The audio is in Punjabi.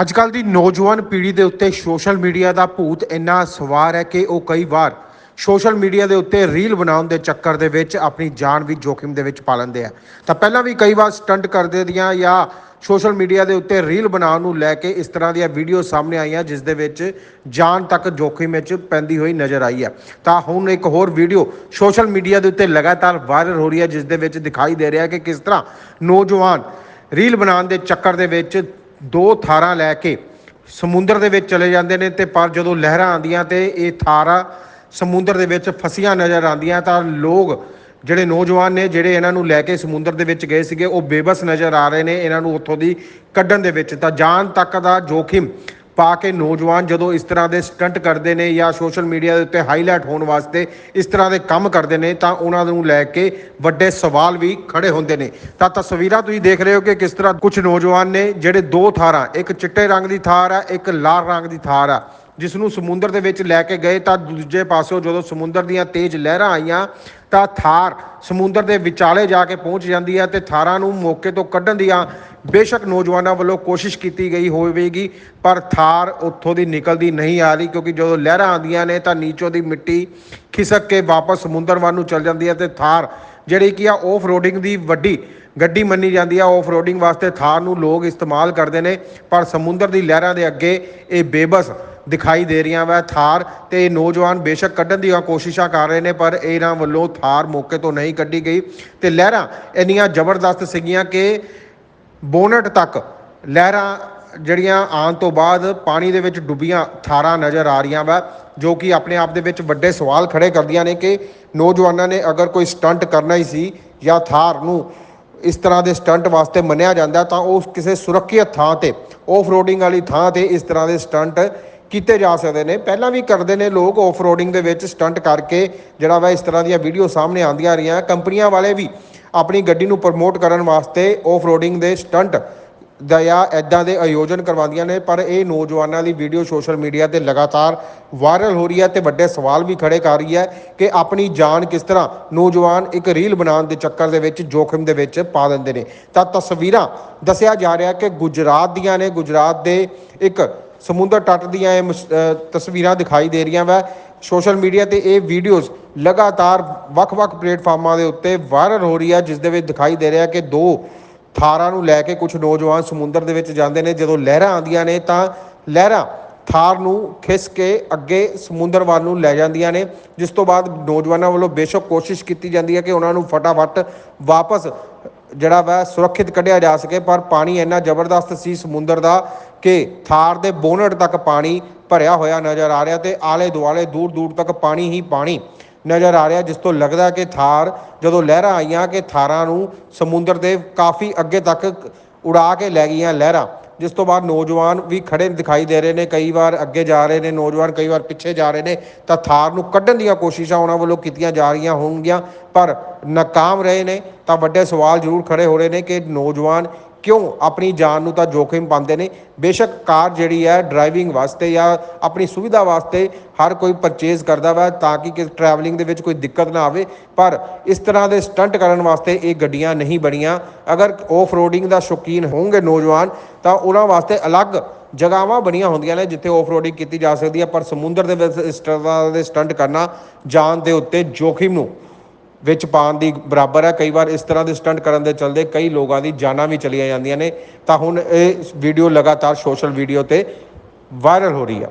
ਅੱਜ ਕੱਲ ਦੀ ਨੌਜਵਾਨ ਪੀੜ੍ਹੀ ਦੇ ਉੱਤੇ ਸੋਸ਼ਲ ਮੀਡੀਆ ਦਾ ਭੂਤ ਇੰਨਾ ਸਵਾਰ ਹੈ ਕਿ ਉਹ ਕਈ ਵਾਰ ਸੋਸ਼ਲ ਮੀਡੀਆ ਦੇ ਉੱਤੇ ਰੀਲ ਬਣਾਉਣ ਦੇ ਚੱਕਰ ਦੇ ਵਿੱਚ ਆਪਣੀ ਜਾਨ ਵੀ ਜੋਖਿਮ ਦੇ ਵਿੱਚ ਪਾ ਲੈਂਦੇ ਆ। ਤਾਂ ਪਹਿਲਾਂ ਵੀ ਕਈ ਵਾਰ ਸਟੰਟ ਕਰਦੇ ਦੀਆਂ ਜਾਂ ਸੋਸ਼ਲ ਮੀਡੀਆ ਦੇ ਉੱਤੇ ਰੀਲ ਬਣਾਉਣ ਨੂੰ ਲੈ ਕੇ ਇਸ ਤਰ੍ਹਾਂ ਦੀਆਂ ਵੀਡੀਓ ਸਾਹਮਣੇ ਆਈਆਂ, ਜਿਸ ਦੇ ਵਿੱਚ ਜਾਨ ਤੱਕ ਜੋਖਿਮ ਵਿੱਚ ਪੈਂਦੀ ਹੋਈ ਨਜ਼ਰ ਆਈ ਹੈ ਤਾਂ ਹੁਣ ਇੱਕ ਹੋਰ ਵੀਡੀਓ ਸੋਸ਼ਲ ਮੀਡੀਆ ਦੇ ਉੱਤੇ ਲਗਾਤਾਰ ਵਾਇਰਲ ਹੋ ਰਹੀ ਹੈ, ਜਿਸ ਦੇ ਵਿੱਚ ਦਿਖਾਈ ਦੇ ਰਿਹਾ ਹੈ ਕਿ ਕਿਸ ਤਰ੍ਹਾਂ ਨੌਜਵਾਨ ਰੀਲ ਬਣਾਉਣ ਦੇ ਚੱਕਰ ਦੇ ਵਿੱਚ ਦੋ ਥਾਰਾਂ ਲੈ ਕੇ ਸਮੁੰਦਰ ਦੇ ਵਿੱਚ ਚਲੇ ਜਾਂਦੇ ਨੇ ਤੇ ਪਰ ਜਦੋਂ ਲਹਿਰਾਂ ਆਉਂਦੀਆਂ ਤੇ ਇਹ ਥਾਰਾਂ ਸਮੁੰਦਰ ਦੇ ਵਿੱਚ ਫਸੀਆਂ ਨਜ਼ਰ ਆਉਂਦੀਆਂ ਤਾਂ ਲੋਕ ਜਿਹੜੇ ਨੌਜਵਾਨ ਨੇ, ਜਿਹੜੇ ਇਹਨਾਂ ਨੂੰ ਲੈ ਕੇ ਸਮੁੰਦਰ ਦੇ ਵਿੱਚ ਗਏ ਸੀਗੇ, ਉਹ ਬੇਬਸ ਨਜ਼ਰ ਆ ਰਹੇ ਨੇ ਇਹਨਾਂ ਨੂੰ ਉੱਥੋਂ ਦੀ ਕੱਢਣ ਦੇ ਵਿੱਚ। ਤਾਂ ਜਾਨ ਤੱਕ ਦਾ ਜੋਖਿਮ ਪਾ ਕੇ ਨੌਜਵਾਨ ਜਦੋਂ ਇਸ ਤਰ੍ਹਾਂ ਦੇ ਸਟੰਟ ਕਰਦੇ ਨੇ ਜਾਂ ਸੋਸ਼ਲ ਮੀਡੀਆ ਦੇ ਉੱਤੇ ਹਾਈਲਾਈਟ ਹੋਣ ਵਾਸਤੇ ਇਸ ਤਰ੍ਹਾਂ ਦੇ ਕੰਮ ਕਰਦੇ ਨੇ ਤਾਂ ਉਹਨਾਂ ਨੂੰ ਲੈ ਕੇ ਵੱਡੇ ਸਵਾਲ ਵੀ ਖੜੇ ਹੁੰਦੇ ਨੇ। ਤਾਂ ਤਸਵੀਰਾਂ ਤੁਸੀਂ ਦੇਖ ਰਹੇ ਹੋ ਕਿ ਕਿਸ ਤਰ੍ਹਾਂ ਕੁਝ ਨੌਜਵਾਨ ਨੇ ਜਿਹੜੇ ਦੋ ਥਾਰਾਂ, ਇੱਕ ਚਿੱਟੇ ਰੰਗ ਦੀ ਥਾਰ ਆ, ਇੱਕ ਲਾਲ ਰੰਗ ਦੀ ਥਾਰ ਆ। ਜਿਸ ਨੂੰ ਸਮੁੰਦਰ ਦੇ ਵਿੱਚ ਲੈ ਕੇ ਗਏ, ਤਾਂ ਦੂਜੇ ਪਾਸਿਓਂ ਜਦੋਂ ਸਮੁੰਦਰ ਦੀਆਂ ਤੇਜ਼ ਲਹਿਰਾਂ ਆਈਆਂ, ਤਾਂ ਥਾਰ ਸਮੁੰਦਰ ਦੇ ਵਿਚਾਲੇ ਜਾ ਕੇ ਪਹੁੰਚ ਜਾਂਦੀ ਹੈ ਤੇ ਥਾਰਾਂ ਨੂੰ ਮੌਕੇ ਤੋਂ ਕੱਢਣ ਦੀਆਂ ਬੇਸ਼ੱਕ ਨੌਜਵਾਨਾਂ ਵੱਲੋਂ ਕੋਸ਼ਿਸ਼ ਕੀਤੀ ਗਈ ਹੋਵੇਗੀ, ਪਰ ਥਾਰ ਉੱਥੋਂ ਦੀ ਨਿਕਲਦੀ ਨਹੀਂ ਆ ਰਹੀ, ਕਿਉਂਕਿ ਜਦੋਂ ਲਹਿਰਾਂ ਆਉਂਦੀਆਂ ਨੇ, ਤਾਂ ਨੀਚੋਂ ਦੀ ਮਿੱਟੀ ਖਿਸਕ ਕੇ ਵਾਪਸ ਸਮੁੰਦਰ ਵੱਲ ਨੂੰ ਚਲ ਜਾਂਦੀ ਹੈ ਤੇ ਥਾਰ ਜਿਹੜੀ ਕੀ ਆ ਆਫ ਰੋਡਿੰਗ ਦੀ ਵੱਡੀ ਗੱਡੀ ਮੰਨੀ ਜਾਂਦੀ ਆ ਆਫ ਰੋਡਿੰਗ ਵਾਸਤੇ ਥਾਰ ਨੂੰ ਲੋਕ ਇਸਤੇਮਾਲ ਕਰਦੇ ਨੇ, ਪਰ ਸਮੁੰਦਰ ਦੀ ਲਹਿਰਾਂ ਦੇ ਅੱਗੇ ਇਹ ਬੇਬਸ ਦਿਖਾਈ ਦੇ ਰਹੀਆਂ ਵਾ। ਥਾਰ ਤੇ ਨੌਜਵਾਨ ਬੇਸ਼ੱਕ ਕੱਢਣ ਦੀਆਂ ਕੋਸ਼ਿਸ਼ਾਂ ਕਰ ਰਹੇ ਨੇ, ਪਰ ਇਹਨਾਂ ਵੱਲੋਂ ਥਾਰ ਮੌਕੇ ਤੋਂ ਨਹੀਂ ਕੱਢੀ ਗਈ। ਤੇ ਲਹਿਰਾਂ ਇੰਨੀਆਂ ਜ਼ਬਰਦਸਤ ਸੀਗੀਆਂ ਕਿ ਬੋਨਟ ਤੱਕ ਲਹਿਰਾਂ ਜਿਹੜੀਆਂ ਆਉਣ ਤੋਂ ਬਾਅਦ ਪਾਣੀ ਦੇ ਵਿੱਚ ਡੁੱਬੀਆਂ ਥਾਰਾਂ ਨਜ਼ਰ ਆ ਰਹੀਆਂ ਵਾ, ਜੋ ਕਿ ਆਪਣੇ ਆਪ ਦੇ ਵਿੱਚ ਵੱਡੇ ਸਵਾਲ ਖੜੇ ਕਰਦੀਆਂ ਨੇ ਕਿ ਨੌਜਵਾਨਾਂ ਨੇ ਅਗਰ ਕੋਈ ਸਟੰਟ ਕਰਨਾ ਹੀ ਸੀ ਜਾਂ ਥਾਰ ਨੂੰ ਇਸ ਤਰ੍ਹਾਂ ਦੇ ਸਟੰਟ ਵਾਸਤੇ ਮੰਨਿਆ ਜਾਂਦਾ ਤਾਂ ਉਹ ਕਿਸੇ ਸੁਰੱਖਿਅਤ ਥਾਂ ਤੇ ਆਫ ਰੋਡਿੰਗ ਵਾਲੀ ਥਾਂ ਤੇ ਇਸ ਤਰ੍ਹਾਂ ਦੇ ਸਟੰਟ ਕੀਤੇ ਜਾ ਸਕਦੇ ਨੇ। ਪਹਿਲਾਂ ਵੀ ਕਰਦੇ ਨੇ ਲੋਕ ਆਫ ਰੋਡਿੰਗ ਦੇ ਵਿੱਚ ਸਟੰਟ ਕਰਕੇ, ਜਿਹੜਾ ਵਾ ਇਸ ਤਰ੍ਹਾਂ ਦੀਆਂ ਵੀਡੀਓ ਸਾਹਮਣੇ ਆਉਂਦੀਆਂ ਰਹੀਆਂ। ਕੰਪਨੀਆਂ ਵਾਲੇ ਵੀ ਆਪਣੀ ਗੱਡੀ ਨੂੰ ਪ੍ਰਮੋਟ ਕਰਨ ਵਾਸਤੇ ਆਫ ਰੋਡਿੰਗ ਦੇ ਸਟੰਟ ਦਾ ਜਾਂ ਐਦਾਂ ਦੇ ਆਯੋਜਨ ਕਰਵਾਉਂਦੀਆਂ ਨੇ। ਪਰ ਇਹ ਨੌਜਵਾਨਾਂ ਦੀ ਵੀਡੀਓ ਸੋਸ਼ਲ ਮੀਡੀਆ ਤੇ ਲਗਾਤਾਰ ਵਾਇਰਲ ਹੋ ਰਹੀ ਹੈ ਤੇ ਵੱਡੇ ਸਵਾਲ ਵੀ ਖੜੇ ਕਰ ਰਹੀ ਹੈ ਕਿ ਆਪਣੀ ਜਾਨ ਕਿਸ ਤਰ੍ਹਾਂ ਨੌਜਵਾਨ ਇੱਕ ਰੀਲ ਬਣਾਉਣ ਦੇ ਚੱਕਰ ਦੇ ਵਿੱਚ, ਜੋਖਿਮ ਦੇ ਵਿੱਚ ਪਾ ਦਿੰਦੇ ਨੇ। ਤਾਂ ਤਸਵੀਰਾਂ ਦੱਸਿਆ ਜਾ ਰਿਹਾ ਕਿ ਗੁਜਰਾਤ ਦੀਆਂ ਨੇ। ਗੁਜਰਾਤ ਦੇ ਇੱਕ ਸਮੁੰਦਰ ਤੱਟ ਦੀਆਂ ਇਹ ਮਸ- ਤਸਵੀਰਾਂ ਦਿਖਾਈ ਦੇ ਰਹੀਆਂ ਵਾ। ਸੋਸ਼ਲ ਮੀਡੀਆ ਤੇ ਇਹ ਵੀਡੀਓਜ਼ ਲਗਾਤਾਰ ਵੱਖ-ਵੱਖ ਪਲੇਟਫਾਰਮਾਂ ਦੇ ਉੱਤੇ ਵਾਇਰਲ ਹੋ ਰਹੀ ਹੈ ਜਿਸ ਦੇ ਵਿੱਚ ਦਿਖਾਈ ਦੇ ਰਿਹਾ ਕਿ ਦੋ ਥਾਰਾਂ ਨੂੰ ਲੈ ਕੇ ਕੁਝ ਨੌਜਵਾਨ ਸਮੁੰਦਰ ਦੇ ਵਿੱਚ ਜਾਂਦੇ ਨੇ। ਜਦੋਂ ਲਹਿਰਾਂ ਆਉਂਦੀਆਂ ਨੇ ਤਾਂ ਲਹਿਰਾਂ ਥਾਰ ਨੂੰ ਖਿਸ ਕੇ ਅੱਗੇ ਸਮੁੰਦਰ ਵੱਲ ਨੂੰ ਲੈ ਜਾਂਦੀਆਂ ਨੇ, ਜਿਸ ਤੋਂ ਬਾਅਦ ਨੌਜਵਾਨਾਂ ਵੱਲੋਂ ਬੇਸ਼ੱਕ ਕੋਸ਼ਿਸ਼ ਕੀਤੀ ਜਾਂਦੀ ਹੈ ਕਿ ਉਹਨਾਂ ਨੂੰ ਫਟਾਫਟ ਵਾਪਸ ਜਿਹੜਾ ਵਾ ਸੁਰੱਖਿਅਤ ਕੱਢਿਆ ਜਾ ਸਕੇ, ਪਰ ਪਾਣੀ ਇੰਨਾ ਜ਼ਬਰਦਸਤ ਸੀ ਸਮੁੰਦਰ ਦਾ ਕਿ ਥਾਰ ਦੇ ਬੋਨਟ ਤੱਕ ਪਾਣੀ ਭਰਿਆ ਹੋਇਆ ਨਜ਼ਰ ਆ ਰਿਹਾ ਤੇ ਆਲੇ ਦੁਆਲੇ ਦੂਰ ਦੂਰ ਤੱਕ ਪਾਣੀ ਹੀ ਪਾਣੀ ਨਜ਼ਰ ਆ ਰਿਹਾ, ਜਿਸ ਤੋਂ ਲੱਗਦਾ ਕਿ ਥਾਰ ਜਦੋਂ ਲਹਿਰਾਂ ਆਈਆਂ, ਕਿ ਥਾਰਾਂ ਨੂੰ ਸਮੁੰਦਰ ਦੇ ਕਾਫੀ ਅੱਗੇ ਤੱਕ ਉਡਾ ਕੇ ਲੈ ਗਈਆਂ ਲਹਿਰਾਂ। ਜਿਸ ਤੋਂ ਬਾਅਦ ਨੌਜਵਾਨ ਵੀ ਖੜੇ ਦਿਖਾਈ ਦੇ ਰਹੇ ਨੇ, ਕਈ ਵਾਰ ਅੱਗੇ ਜਾ ਰਹੇ ਨੇ, ਨੌਜਵਾਨ ਕਈ ਵਾਰ ਪਿੱਛੇ ਜਾ ਰਹੇ ਨੇ, ਤਾਂ ਥਾਰ ਨੂੰ ਕੱਢਣ ਦੀਆਂ ਕੋਸ਼ਿਸ਼ਾਂ ਉਹਨਾਂ ਵੱਲੋਂ ਕੀਤੀਆਂ ਜਾ ਰਹੀਆਂ ਹੋਣਗੀਆਂ, ਪਰ ਨਾਕਾਮ ਰਹੇ ਨੇ, ਤਾਂ ਵੱਡੇ ਸਵਾਲ ਜ਼ਰੂਰ ਖੜੇ ਹੋ ਰਹੇ ਨੇ ਕਿ ਨੌਜਵਾਨ ਕਿਉਂ ਆਪਣੀ ਜਾਨ ਨੂੰ ਤਾਂ ਜੋਖਿਮ ਪਾਉਂਦੇ ਨੇ? ਬੇਸ਼ੱਕ ਕਾਰ ਜਿਹੜੀ ਹੈ ਡਰਾਈਵਿੰਗ ਵਾਸਤੇ ਜਾਂ ਆਪਣੀ ਸੁਵਿਧਾ ਵਾਸਤੇ ਹਰ ਕੋਈ ਪਰਚੇਜ਼ ਕਰਦਾ ਵਾ ਤਾਂ ਕਿ ਕਿ ਟਰੈਵਲਿੰਗ ਦੇ ਵਿੱਚ ਕੋਈ ਦਿੱਕਤ ਨਾ ਆਵੇ। ਪਰ ਇਸ ਤਰ੍ਹਾਂ ਦੇ ਸਟੰਟ ਕਰਨ ਵਾਸਤੇ ਇਹ ਗੱਡੀਆਂ ਨਹੀਂ ਬਣੀਆਂ। ਅਗਰ ਆਫ ਰੋਡਿੰਗ ਦਾ ਸ਼ੌਕੀਨ ਹੋਣਗੇ ਨੌਜਵਾਨ, ਤਾਂ ਉਹਨਾਂ ਵਾਸਤੇ ਅਲੱਗ ਜਗ੍ਹਾਵਾਂ ਬਣੀਆਂ ਹੁੰਦੀਆਂ ਨੇ ਜਿੱਥੇ ਆਫ ਰੋਡਿੰਗ ਕੀਤੀ ਜਾ ਸਕਦੀ ਹੈ। ਪਰ ਸਮੁੰਦਰ ਦੇ ਵਿੱਚ ਇਸ ਤਰ੍ਹਾਂ ਦੇ ਸਟੰਟ ਕਰਨਾ ਜਾਨ ਦੇ ਉੱਤੇ ਜੋਖਿਮ ਨੂੰ ਵਿੱਚ ਪਾਉਣ ਦੀ ਬਰਾਬਰ ਹੈ। ਕਈ ਵਾਰ ਇਸ ਤਰ੍ਹਾਂ ਦੇ ਸਟੰਟ ਕਰਨ ਦੇ ਚਲਦੇ ਕਈ ਲੋਕਾਂ ਦੀ ਜਾਨਾਂ ਵੀ ਚਲੀਆਂ ਜਾਂਦੀਆਂ ਨੇ। ਤਾਂ ਹੁਣ ਇਹ ਵੀਡੀਓ ਲਗਾਤਾਰ ਸੋਸ਼ਲ ਵੀਡੀਓ ਤੇ ਵਾਇਰਲ ਹੋ ਰਹੀ ਹੈ